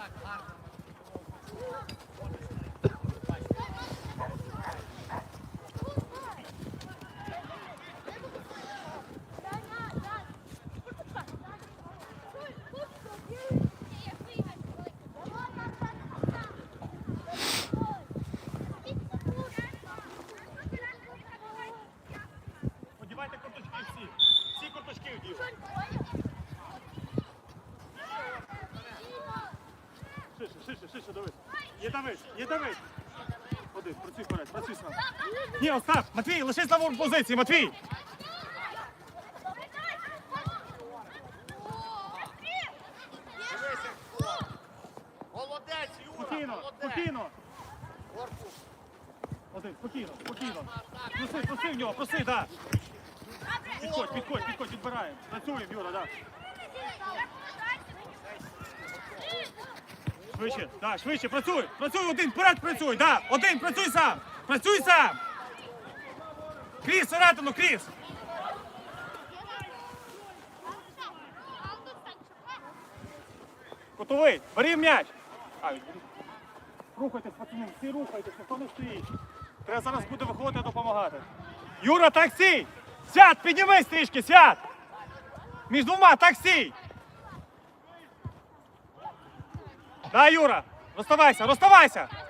Одівайте курточки всі. Всі курточки вдів. Шише, шише, шише, Давид. Є Давид, є Давид. Один, працюй вперед, працюй сам. Ні, Остап, Матвій, лишись на позиції, Матвій. Молодець, Юра, Спокійно, спокійно. Один, спокійно, спокійно. Проси, проси в нього, проси, так. Підходь, підходь, підходь, відбираємо. Працюємо, Юра, так. Швидше, да, швидше, працюй, працюй, один, вперед працюй, да, один, працюй сам, працюй сам. Кріс, всередину, Кріс. Готовий, бери м'яч. Рухайтесь, пацани, всі рухайтесь, ніхто не стоїть. Треба зараз буде виходити допомагати. Юра, таксі! Сядь, піднімись трішки, сядь! Між двома, таксі! Да, Юра, розставайся, розставайся!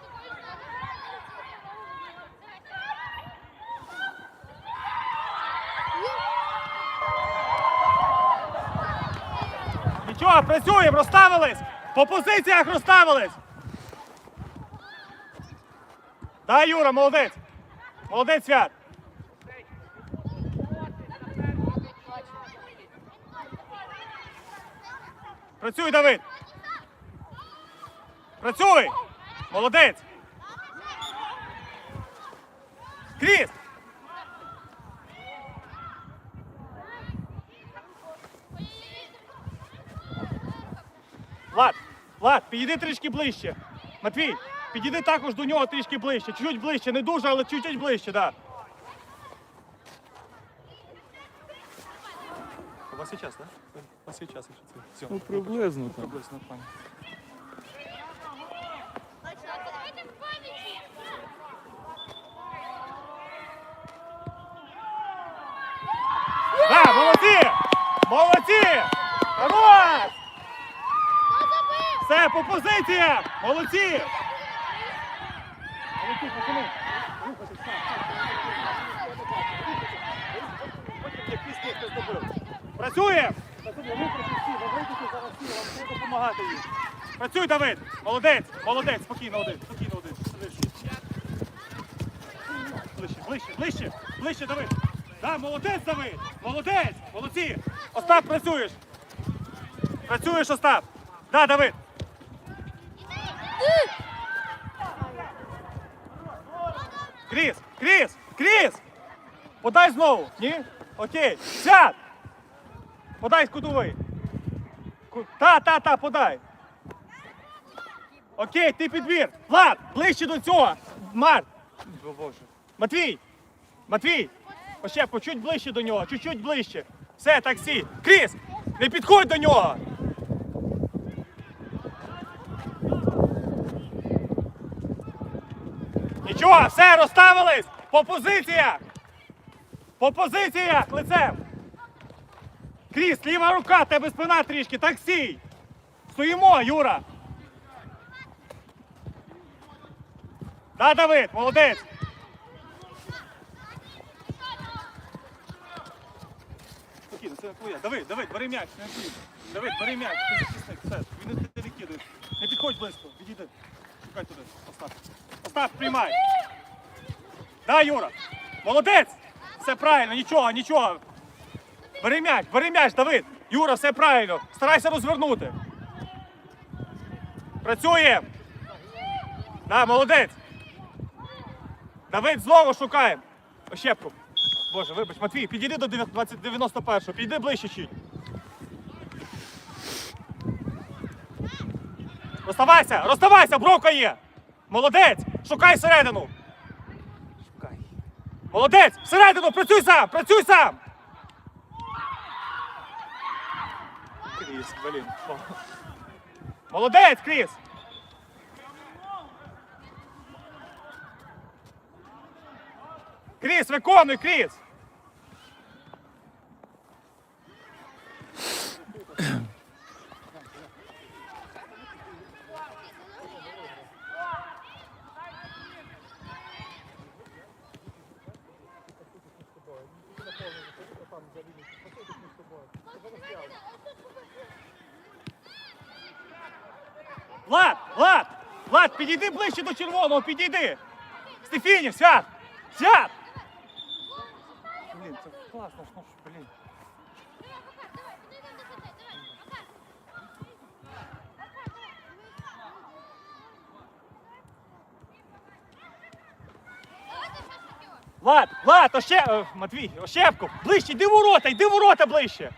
Нічого, працюємо, розставились! По позиціях розставились! Да, Юра, молодець! Молодець, Свят! Працюй, Давид! Працюй! Молодець! Кріс! Влад, Влад, підійди трішки ближче. Матвій, підійди також до нього трішки ближче. Чуть-чуть ближче, не дуже, але чуть-чуть ближче, так. Да. У вас є час, так? У вас є час, якщо це. Все. Ну, приблизно так. Приблизно, пані. Да, молодці! Молодці! Хорош! Все, по позиціях! Молодці! Молодці! Працює! Працюй, Давид! Молодець! Молодець! Спокійно один, спокійно один. Ближче, ближче, ближче, ближче, Давид! Да, молодець, Давид! Молодець! Молодці! Остап, працюєш! Працюєш, Остап! Да, Давид! Кріс! Кріс! Кріс! Подай знову! Ні? Окей. Сядь! Подай кутовий. Та, та, та, подай. Окей, ти підбір. Влад, ближче до цього. Март. О, Боже. Матвій. Матвій. Ще чуть ближче до нього, чуть-чуть ближче. Все, таксі. Кріс, не підходь до нього. Нічого, все, розставились. По позиціях. По позиціях, лицем. Кріс, ліва рука, тебе спина трішки, таксі. Стоїмо, Юра. Да, Давид, молодець. Спокійно, це твоє. Давид, Давид, бери м'яч, не бій. Давид, бери м'яч, ти все, він не кидає. Не підходь близько, відійди. Шукай туди, Остап. Остап, приймай. Да, Юра. Молодець. Все правильно, нічого, нічого. Бери м'яч, бери м'яч, Давид. Юра, все правильно. Старайся розвернути. Працює. Да, молодець. Давид, знову шукаємо. Ощепку. Боже, вибач, Матвій, підійди до 91-го, підійди ближче чуть. Розставайся, розставайся, бровка є. Молодець, шукай середину. Шукай. Молодець! Всередину! Працюй сам! Працюй сам! Кріс, блін. Молодець, Кріс! Кріс, виконуй, Кріс! Влад, Влад! Влад, підійди ближче до червоного, підійди! Стефінів, свят! Свят! Блін, це класно, що ж, блін. Влад, Влад, още... е, Матвій, Ощепко, ближче, йди в ворота, йди в ворота ближче.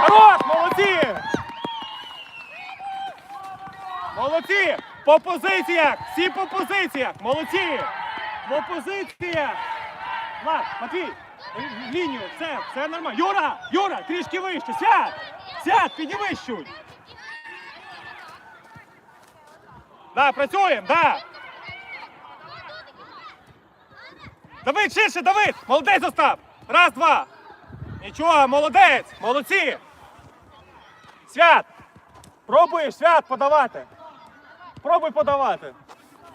Хорош, молодці! По позиціях! Всі по позиціях! Молодці! По позиціях! Влад, Матвій, лінію, все, все нормально. Юра! Юра, трішки вище! Сядь! Сядь, піднімись! Да, працюємо, да! Давид, ширше, Давид! Молодець Остап! Раз, два! Нічого, молодець! Молодці! Свят! Пробуєш, свят, подавати! Пробуй подавати!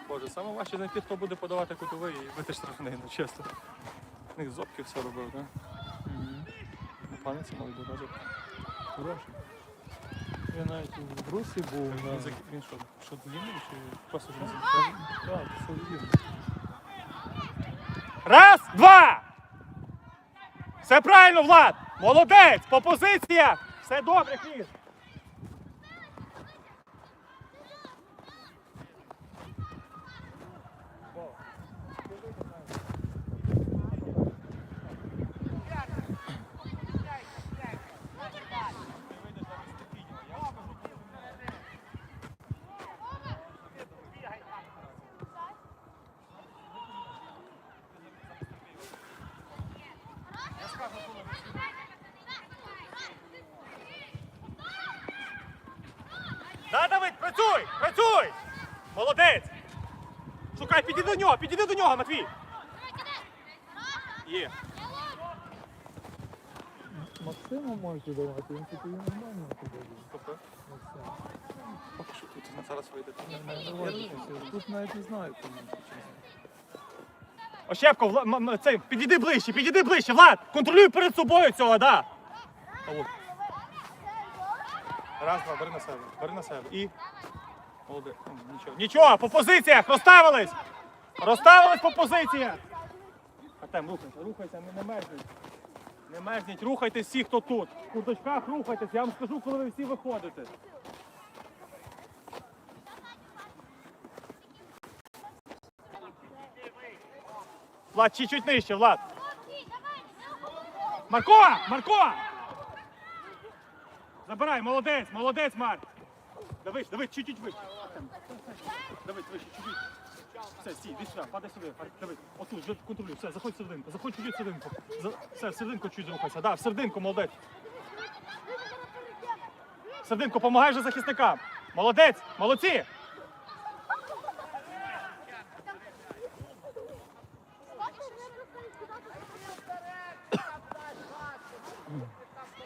Боже, саме важче знайти, хто буде подавати кутовий і бити штрафний, ну чесно. У них зобки все робив, так? Да? Пам'ятці мали дуже. Хороший. Я навіть в Русі був Він, на... зак- він що, що длинний чи просто ж не Так, це вірно. Раз, два! Все правильно, Влад! Молодець! По позиціях! Все добре, Кріс! Да, Давид, працюй! Працюй! Молодець! Шукай, підійди до нього, підійди до нього, Матвій! Є. Максиму можете давати, він тільки нормально туди. Максим. Поки що тут зараз вийде. Тут навіть не знаю, кому. Ощепко, Вла... м- м- цей, підійди ближче, підійди ближче, Влад! Контролюй перед собою цього, да! Алло. Раз, два, бери на себе, бери на себе. І. Молодець. Нічого. Нічого, по позиціях, розставились! Розставились по позиціях! Артем, рухайся, рухайся, не, не мерзніть. Не мерзніть, рухайтесь всі, хто тут. В курточках рухайтесь, я вам скажу, коли ви всі виходите. Влад, чуть-чуть нижче, Влад. Марко! Марко! Забирай, молодець, молодець, Марк. Давид, Давид, чуть-чуть вище. Давид, вище, чуть-чуть. Все, стій, іди падай сюди. дивись, отут, вже контролюй, все, заходь в серединку, заходь чуть-чуть в серединку. Все, в серединку чуть рухайся, да, в серединку, молодець. В серединку, помагай вже захисникам. Молодець, молодці.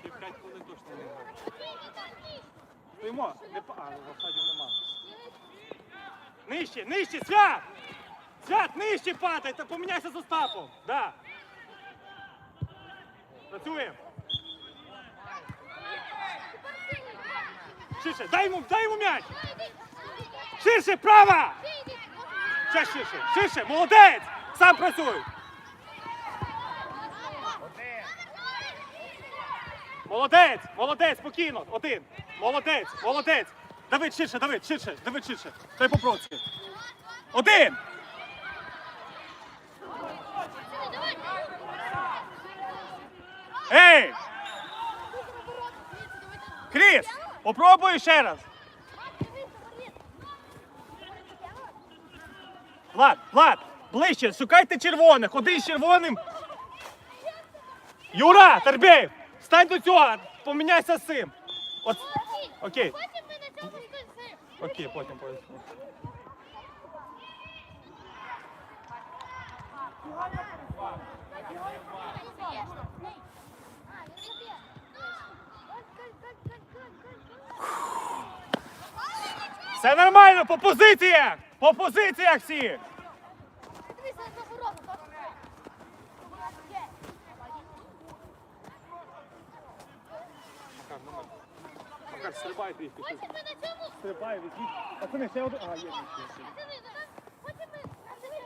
Ще 5 хвилин точно не грає. Стоїмо, не. А, офсайдів нема. Нижче, нижче, свят! Свят, нижче падай, та поміняйся з Остапом. Да. Працюємо. Ширше, дай йому, дай йому м'яч! Ширше, права! Ще ширше, ширше, молодець! Сам працюй! Молодець, молодець, спокійно, один. Молодець, молодець. Давид, ширше, Давид, ширше, Давид, ширше. Дай по бровці. Один. Ей! Кріс, попробуй ще раз. Влад, Влад, ближче, шукайте червоних. Один з червоним. Юра, Тербєєв, стань до цього, поміняйся з цим. От, окей, Потім ми на цьому скользимо. окей, потім поясню. Все нормально, по позиціях! По позиціях всі! Макар, стрибай трішки. Ми на цьому Стрибай, візьміть. Пацани, ще один. А, є. є, є, є. Потім ми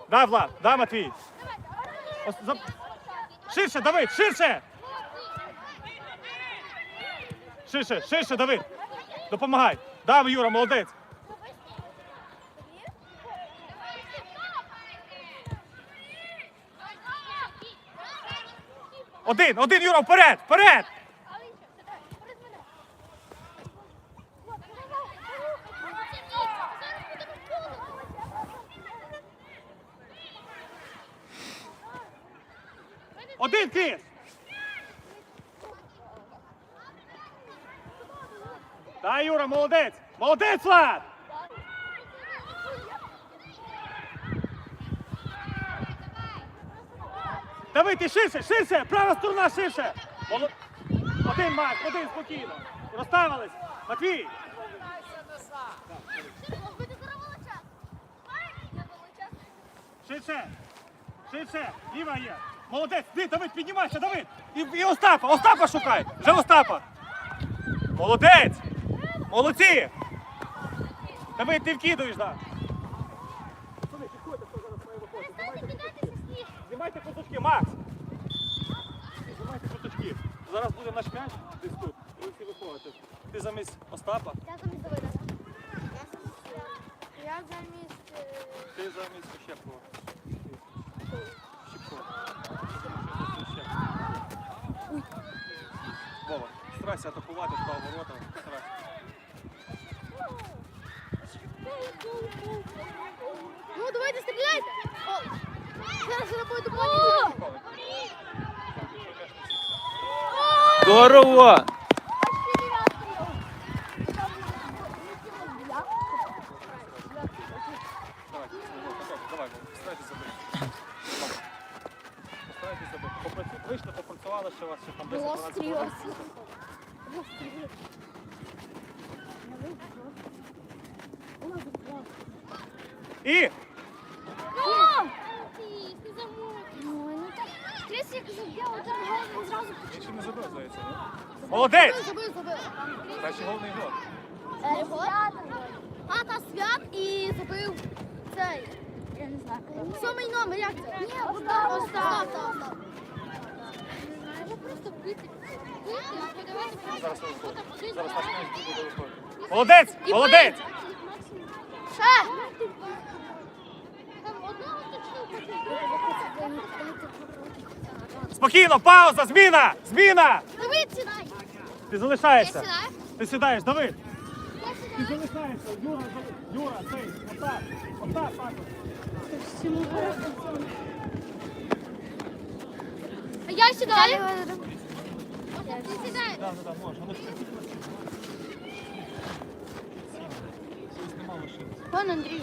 Да, Влад, да, Матвій. Ос- за- Ширше, Давид, ширше! Ширше, ширше, Давид. Допомагай. Да, Юра, молодець. Один, один, Юра, вперед, вперед! Один, Кріс! Да, Юра, молодець! Молодець, Влад! Давид, ти ширше, ширше! Права сторона ширше! Один, Марк, один, спокійно. Розставились. Матвій! Ширше! Ширше! Ліва є! Молодець! Ти, Давид, піднімайся, Давид! І, і Остапа! Остапа шукай! Вже Остапа! Молодець! Молодці! Давид, ти вкидуєш, виходити. Знімайте куточки, Макс! Знімайте куточки. Зараз буде наш м'яч десь тут. Ви всі виходите. Ти замість Остапа, Я замість Давида. Я замість... е, ти замість Щепкова. Вова, старайся атакувати два ворота. Старайся. Ну, давайте стріляйте! О! Зараз я буду. Здорово! Давай, давай, старайтесь забити. Старайтесь забити. Попрацю... Вийшли, попрацювали ще у вас, ще там 10-12 хвилин. І він ще не забив, здається, ні? Молодець! Забив, забив. Перший гол не гол. А, свят і забив цей. Я не знаю. Сьомий номер, як це? Ні, Остап, Остап, Остап. Я просто пити. Зараз виходить. Зараз наш м'яч буде виходити. Молодець! Молодець! Ще! Там одного точно Спокійно, пауза, зміна! Зміна! Давид, сідай! Ти Я залишаєшся. сідаю? Ти сідаєш, Давид. Я Ти залишаєшся. Юра, Юра, цей, Остап. Остап, також. А я сідаю? Ти сідаєш? Так, так, можеш. Ти. Пан Андрій.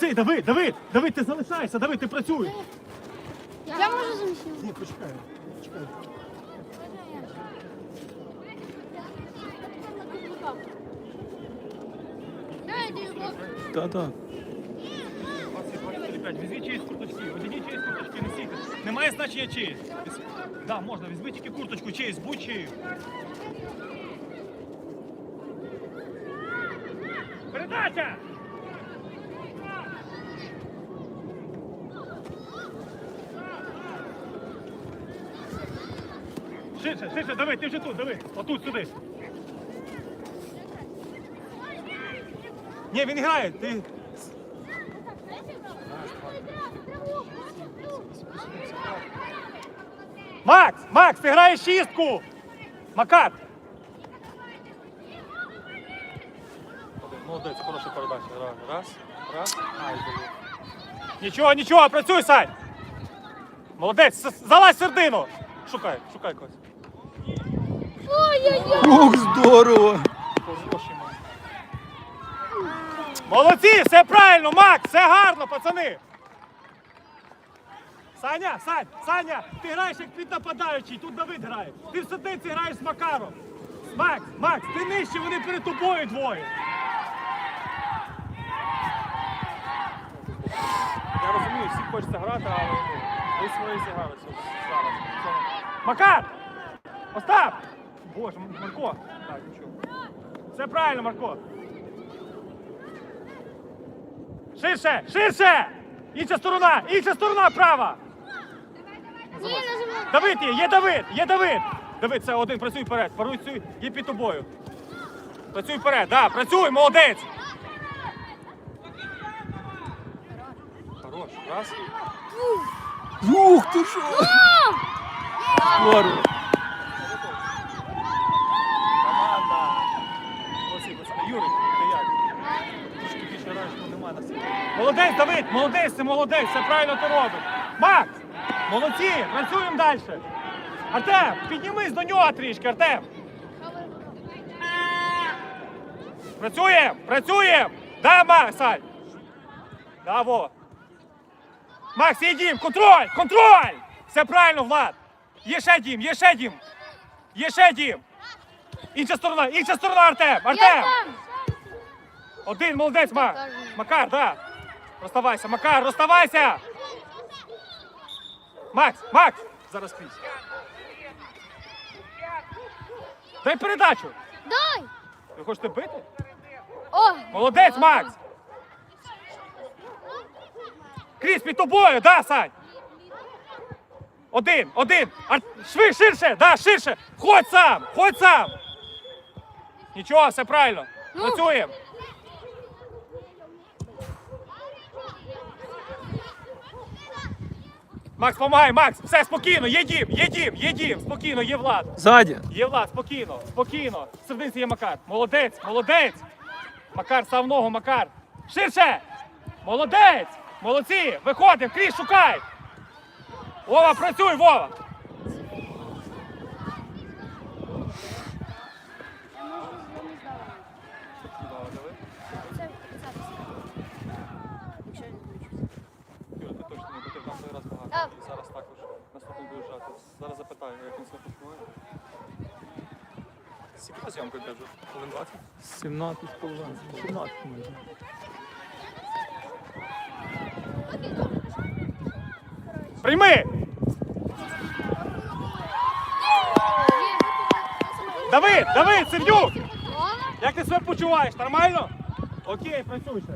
Цей, Давид, Давид, Давид, ти залишайся, Давид, ти працюй. Я можу замість нього? Ні, почекай, почекай. Давай, Діго. Та-та. 25. Візьміть чиїсь курточки, одягніть чиїсь курточки, носіть. Немає значення чиїсь. Так, да, можна, візьміть тільки курточку чиїсь, будь чиїсь. Передача! Ширше, ширше, давай, ти вже тут, диви. Отут, сюди. Ні, він грає. Ти... Макс! Макс, ти граєш шістку! Макар! Молодець, хороша передача. Раз, раз. Ай. Нічого, нічого, працюй, Сань! Молодець, залазь в середину! Шукай, шукай когось. Ой-ой-ой. Ух, здорово! Молодці, все правильно, Макс, все гарно, пацани. Саня, Сань, Саня, ти граєш як під нападаючий, тут Давид грає. Ти в садниці граєш з Макаром. Макс, Макс, ти нижче, вони перед тобою двоє. Я розумію, всі хочеться грати, але ну, ви свої зіграли зараз. Макар! Остап! Боже, Марко! Так, нічого. Все правильно, Марко. Ширше, ширше! Інша сторона, інша сторона права! Давид є, є Давид, є Давид! Давид, це один, працюй вперед, працюй, є під тобою. Працюй вперед, да, працюй, молодець! Хорош, раз. Ух ти що! Здорово! Команда! Молодці, пацани. Юрик, ти як? Трошки більше граєш, то немає на себе. Молодець, Давид, молодець, ти молодець, все правильно ти робиш. Макс, молодці, працюємо далі. Артем, піднімись до нього трішки, Артем. Працюємо, працюємо. Да, Макс, Сань. Да, Вова. Макс, є дім, контроль, контроль! Все правильно, Влад. Є ще дім, є ще дім. Є ще дім. Інша сторона, інша сторона, Артем! Артем! Один, молодець, Мак. Макар, да. Розставайся, Макар, розставайся! Макс, Макс! Зараз крізь. Дай передачу. Дай. Ви хочете бити? О. Молодець, Макс! Кріс, під тобою, да, Сань? Один, один. Ар... Шви, ширше, да, ширше. Ходь сам, ходь сам. Нічого, все правильно. Ну. Працюємо. Макс, помагай, Макс, все, спокійно, є дім, є дім, є дім, спокійно, є влад. Ззаді! Є Влад, спокійно, спокійно. В серединці є Макар. Молодець, молодець. Макар, став ногу, Макар. Ширше. Молодець. Молодці. Виходимо, крізь, шукай. Вова, працюй, Вова. Юра, ти точно не бути в нас раз багато. Так. І зараз також наступний буде жати. Зараз запитаю, як він себе. Скільки зйомка вже? Хвилин 20? 17 з половиною. 17 майже. Прийми! Давид, Давид, Севдюк! Як ти себе почуваєш? Нормально? Окей, працюй ще.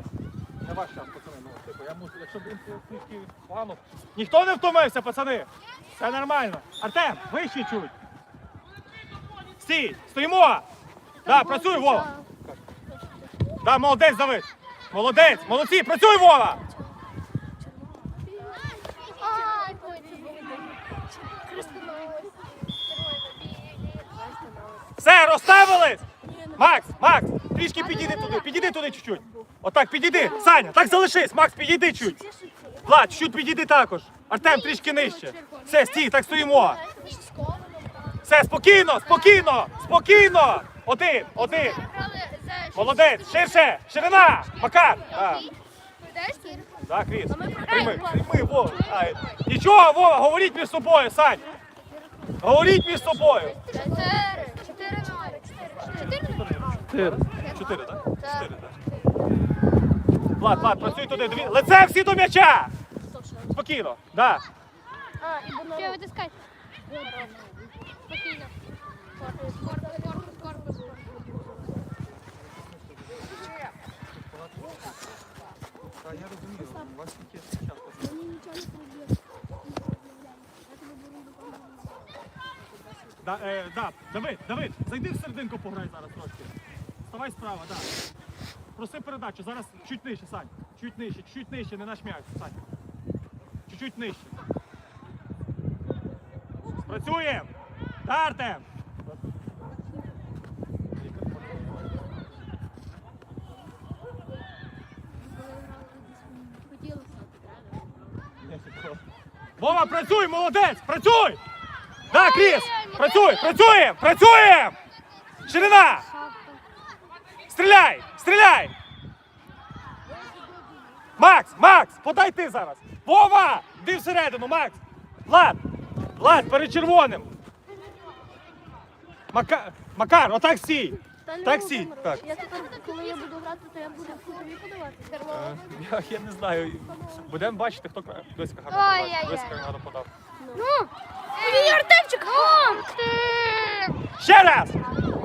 Не ваш час, пацани. Ну, типу, я мушу, якщо він трішки погано. Ніхто не втомився, пацани. Все нормально. Артем, вище чуть. Стій, стоїмо. Да, працюй, Вова. Да, молодець, Давид. Молодець, молодці, працюй, Вова. Все, розставились! Макс, Макс, трішки підійди туди, підійди туди чуть-чуть. Отак, підійди. Саня, так залишись, Макс, підійди чуть. Влад, чуть підійди також. Артем, трішки нижче. Все, стій, так стоїмо. Все, спокійно, спокійно, спокійно. Один, один. Молодець, ширше, ширина, Макар. Да. Да, Кріс. Прийми, прийми, Вова. Нічого, Вова, говоріть між собою, Сань. Говоріть між собою. Чотири. Чотири так? Чотири, так. Влад, Влад, працюй туди. Лице всі до м'яча! Спокійно, да. Ще витискай. Спокійно. Корпус, корпус, корпус, корпус. Та я розумію, у вас тільки час. Да, е, да, Давид, Давид, зайди в серединку пограй зараз трошки. Вставай справа, да. Проси передачу, зараз чуть нижче, Сань. Чуть нижче, чуть нижче, не наш м'яч, Сань. Чуть-чуть нижче. Працюємо! Да, Вова, працюй, молодець! Працюй! Да, Кріс! Працюй, працюємо, працюємо! Ширина! Стріляй! Стріляй! Макс, Макс, подай ти зараз. Вова! Йди всередину, Макс! Влад! Влад, перед червоним! Макар, Макар, отак стій! Так, сій, так. Я тепер, коли я буду грати, то я буду в тобі подавати. Е, Я, я не знаю. Будемо бачити, хто кра- гарно подав. як гарно подав. Ну! Мій Артемчик! Ще раз!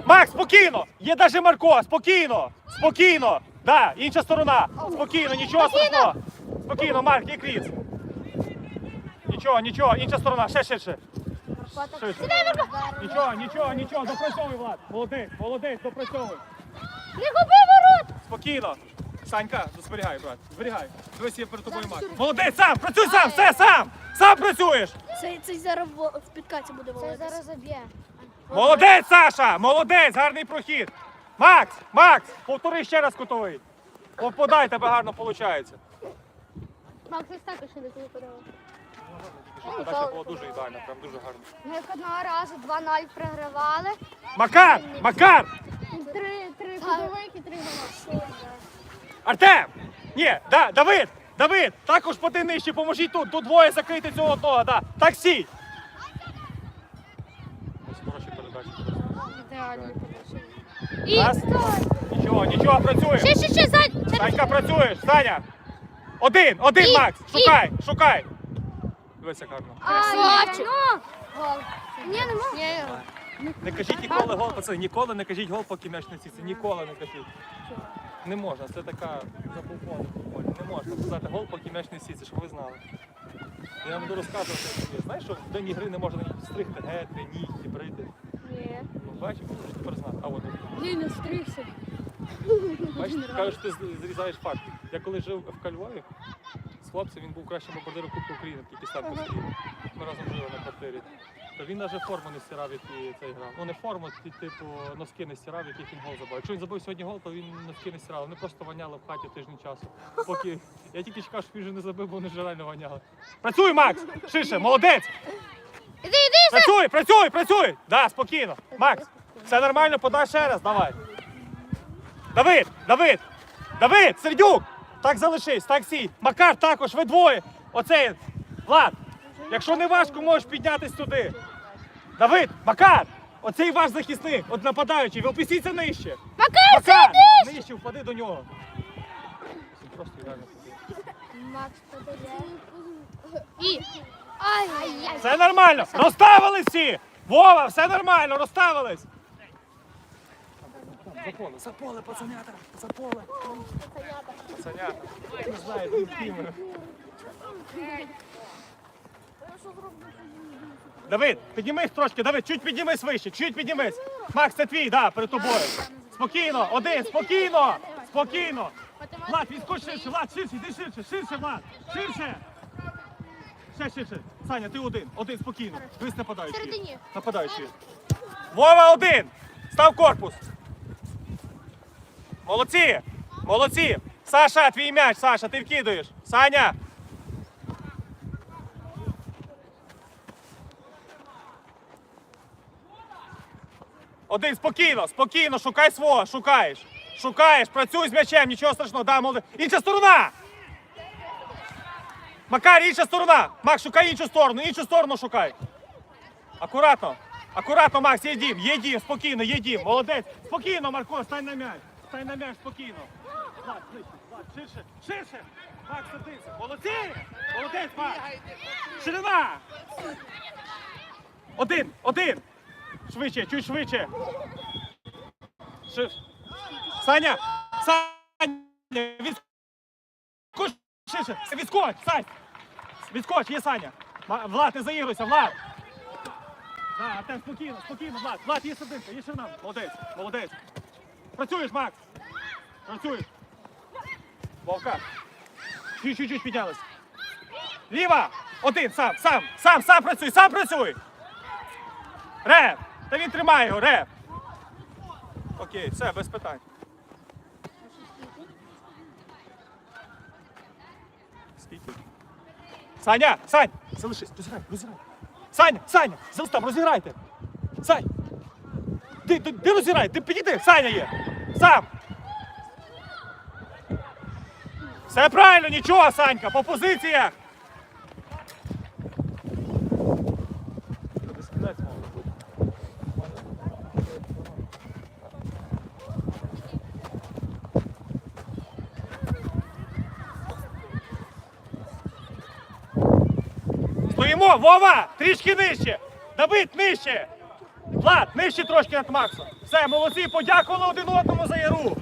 Макс, спокійно! Є даже Марко, спокійно! Спокійно! Да, інша сторона! Спокійно, нічого страшного! Спокійно, Марк, є кріс! Нічого, нічого, інша сторона, ще ширше. Ширше. Нічого, нічого, нічого, допрацьовуй, Влад. Молодець, молодець, допрацьовуй. Не губи ворот! Спокійно. Санька, зберігай, брат, зберігай. Дивись, є перед тобою Макс. Молодець, сам, працюй сам, все, сам! Сам працюєш! Цей, цей зараз в, в підкаті буде. Цей зараз заб'є. Молодець, Саша! Молодець, гарний прохід. Макс, Макс, повтори ще раз кутовий. О, Подай, тебе гарно виходить. Макс, ось також не коли подавав. Подача була дуже ідеальна, прям дуже гарно. Ми як одного разу 2-0 програвали. Макар! Макар! Три, три кутовики, три гола. Артем! Ні, да, Давид! Давид! Також поди нижче, поможіть тут. Тут двоє закрити цього одного, да. Так сій! Ось хороші передачі. Ідеальний І Раз. Нічого, нічого, працюєш. Ще, ще, ще, Сань! Санька, працюєш, Саня! Один, один, І, Макс! і. Шукай, шукай! Дивись, як гарно. Красавчик! Гол. Ні, не можу. Ні, Не кажіть ніколи гол, пацани, ніколи не кажіть гол, поки м'яч не сіться. Ніколи не кажіть. Не можна, це така забув Не можна сказати гол, поки м'яч не сіться, щоб ви знали. Я вам буду розказувати. є. Знаєш, що в день ігри не можна стригти гетри, нігті, брити. Ні. Ну, бачиш, будеш тепер знати. А от, Блін, не стригся. бачиш, кажеш, ти зрізаєш факт. Я коли жив в Кальвові, хлопцем він був кращим бомбардиром Кубку України, такий пістарку Сергій. Ми разом жили на квартирі. То він навіть форму не стирав, які цей грав. Ну не форму, ті, типу носки не стирав, яких він гол забив. Якщо він забив сьогодні гол, то він носки не стирав. Вони просто воняли в хаті тиждень часу. Поки я тільки чекав, щоб він вже не забив, бо вони ж реально воняли. Працюй, Макс! Шише, молодець! Іди, іди! Працюй, працюй, працюй! Да, спокійно. Макс, все нормально, подай ще раз, давай. Давид, Давид, Давид, Сердюк! Так залишись, так сій. Макар також, ви двоє. Оцей, Влад, якщо не важко, можеш піднятись туди. Давид, Макар, оцей ваш захисник, от нападаючий, ви опустіться нижче. Макар, Макар, нижче, впади до нього. Просто ідеально. Макс. І. Ай, ай, ай. Все нормально, розставились всі. Вова, все нормально, розставились. За поле, за поле, пацанята, за поле. Пацанята. Не знаю, тут ким. Давид, піднімись трошки, Давид, чуть піднімись вище, чуть піднімись. Макс, це твій, да, перед тобою. Спокійно, один, спокійно, спокійно. Влад, відскочи ширше, Влад, ширше, йди ширше, ширше, Влад, ширше. Ще ширше. Саня, ти один, один, спокійно. Дивись нападаючий. Нападаючий. Вова один. Став корпус. Молодці! Молодці! Саша, твій м'яч, Саша, ти вкидаєш. Саня! Один, спокійно, спокійно, шукай свого, шукаєш. Шукаєш, працюй з м'ячем, нічого страшного, да, молодець. Інша сторона! Макар, інша сторона! Макс, шукай іншу сторону, іншу сторону шукай. Акуратно, акуратно, Макс, є дім, спокійно, є молодець. Спокійно, Марко, стань на м'яч. Стань на м'яч, спокійно. Влад, ближче, Влад, ширше, ширше. Макс, садися. Молодці! Молодець, Макс. Ширина! Один, один. Швидше, чуть швидше. Шир... Саня! Саня! Відскоч! Ширше! Відскоч! Сань! Відскоч, є Саня! Влад, не заігруйся, Влад! Да, спокійно, спокійно, Влад. Влад, є садинка, є ширина. Молодець, молодець. Працюєш, Макс. Працюєш. Вовка. Чуть-чуть піднялись. Ліва. Один, сам, сам, сам, сам працюй, сам працюй. Реп. Та він тримає його, реп. Окей, все, без питань. Скільки? Саня, Сань, залишись, розіграй, розіграй. Саня, Саня, залиш там, розіграйте. Сань! Ти, ти, ти розіграй, ти підійди, Саня є! Сам! Все правильно, нічого, Санька, по позиціях! Стоїмо, Вова! Трішки нижче! Давид, нижче! Влад, нижче трошки над Максом. Все, молодці, подякували один одному за яру.